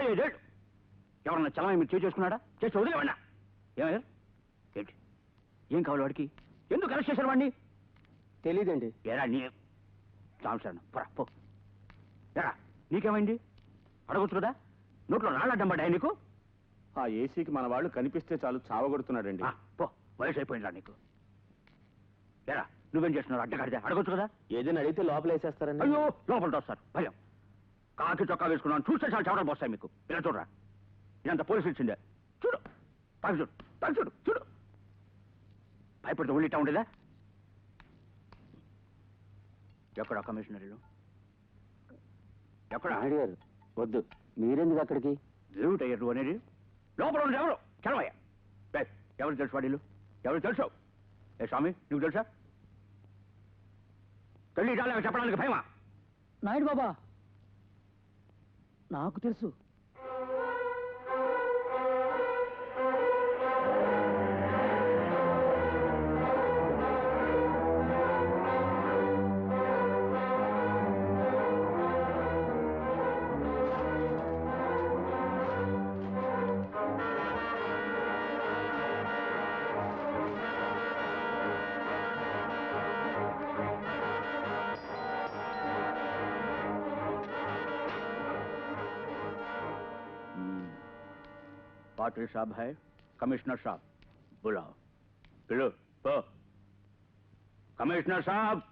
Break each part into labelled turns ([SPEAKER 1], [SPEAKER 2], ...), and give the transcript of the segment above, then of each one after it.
[SPEAKER 1] ఇరవై ఐదేళ్ళు ఎవరన్నా చలమై మీరు చేసి చేసుకున్నాడా? చేసి వదిలేవన్నా ఏమయ్యారు ఏంటి? ఏం కావాలి వాడికి? ఎందుకు అరెస్ట్ చేశారు వాడిని?
[SPEAKER 2] తెలీదండి.
[SPEAKER 1] ఏరా నీ సాంసాను పో పో. ఎరా నీకేమైంది? అడగొచ్చు కదా? నోట్లో రాళ్ళడ్డం పడ్డాయి నీకు?
[SPEAKER 3] ఆ ఏసీకి మన వాళ్ళు కనిపిస్తే చాలు చావగొడుతున్నాడండి.
[SPEAKER 1] ఆ, పో వయసు అయిపోయిందా నీకు. ఎరా నువ్వేం చేస్తున్నావు? అడ్డగాడితే అడగొచ్చు కదా?
[SPEAKER 2] ఏదైనా అడిగితే లోపల వేసేస్తారండి
[SPEAKER 1] అయ్యో లోపల వస్తారు భయం. కాకి చొక్కా వేసుకున్నాను. చూస్తే చాలా చవటలు పోస్తాయి మీకు. ఇలా చూడరా. ఇదంతా పోలీసు ఇచ్చిందే. చూడు. పైకి చూడు. పైకి చూడు. చూడు. భయపడితే ఉండిటా ఉండేదా? ఎక్కడ కమిషనరీలు? ఎక్కడ?
[SPEAKER 2] నాయుడు గారు వద్దు. మీరెందుకు అక్కడికి?
[SPEAKER 1] ఏమిటయ్యారు నువ్వు అనేది? లోపల ఉన్నది ఎవరు? చలవయ్య. ఏయ్, ఎవరు తెలుసు వాడిలు ఎవరు తెలుసు? ఏ స్వామి నువ్వు తెలుసా? తల్లి చెప్పడానికి భయమా?
[SPEAKER 4] నాయుడు బాబా నాకు తెలుసు.
[SPEAKER 1] पाटिल साहब है कमिश्नर साहब। बुलाओ। बिलो कमिश्नर साहब!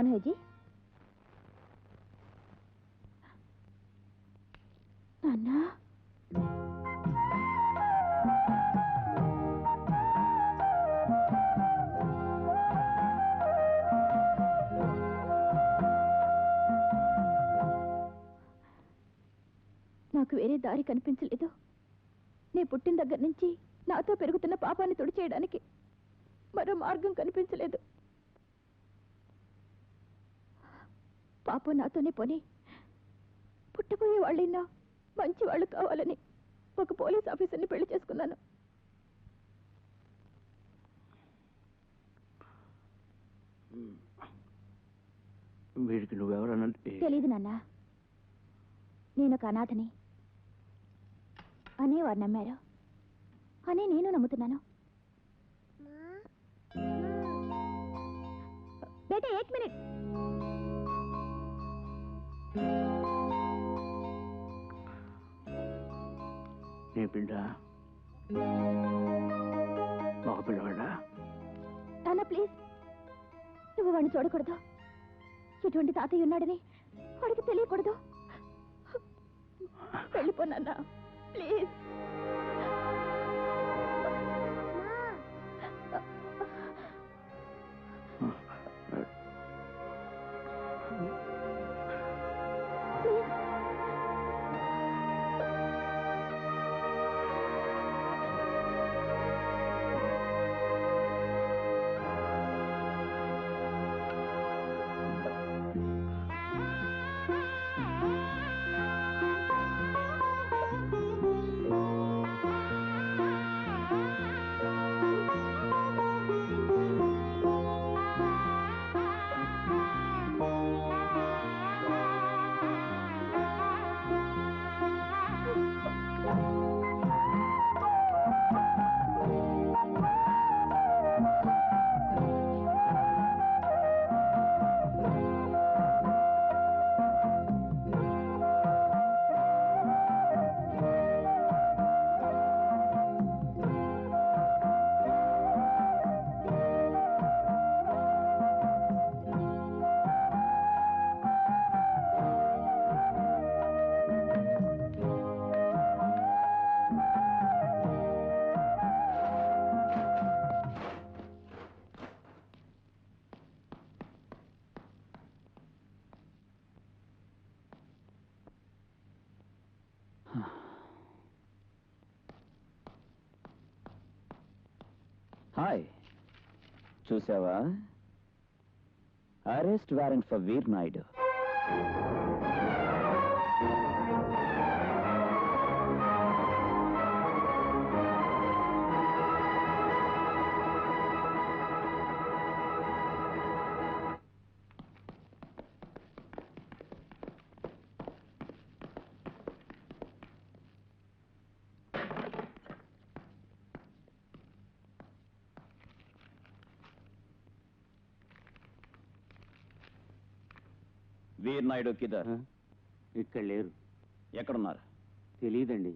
[SPEAKER 5] कौन है जी नाना నాకు వేరే దారి కనిపించలేదు నీ పుట్టిన దగ్గర నుంచి నాతో పెరుగుతున్న పాపాన్ని తుడిచేయడానికి మరో మార్గం కనిపించలేదు పాపం నాతోనే పోని. పుట్టబోయే వాళ్ళైనా మంచి వాళ్ళు కావాలని ఒక పోలీస్ ఆఫీసర్ని పెళ్ళి చేసుకున్నాను.
[SPEAKER 1] వీడికి నువ్వెవరనంటే
[SPEAKER 5] తెలియదు నాన్న. నేను ఒక అనాథని. అనే వారు నమ్మారు. అని నేను నమ్ముతున్నాను. బేటా ఏక్ మినిట్.
[SPEAKER 1] ఏ బిడ్డ? మగ పిల్లవాడా?
[SPEAKER 5] నాన్న ప్లీజ్. నువ్వు వాడిని చూడకూడదు. ఎటువంటి తాతయ్య ఉన్నాడని వాడికి తెలియకూడదు. వెళ్ళిపోనన్నా ప్లీజ్.
[SPEAKER 4] హాయ్. చూసావా? Arrest warrant for Veer Naidu. Veer Naidu కిదర్
[SPEAKER 2] ఇక్కడ లేరు.
[SPEAKER 4] ఎక్కడున్నారు?
[SPEAKER 2] తెలియదండి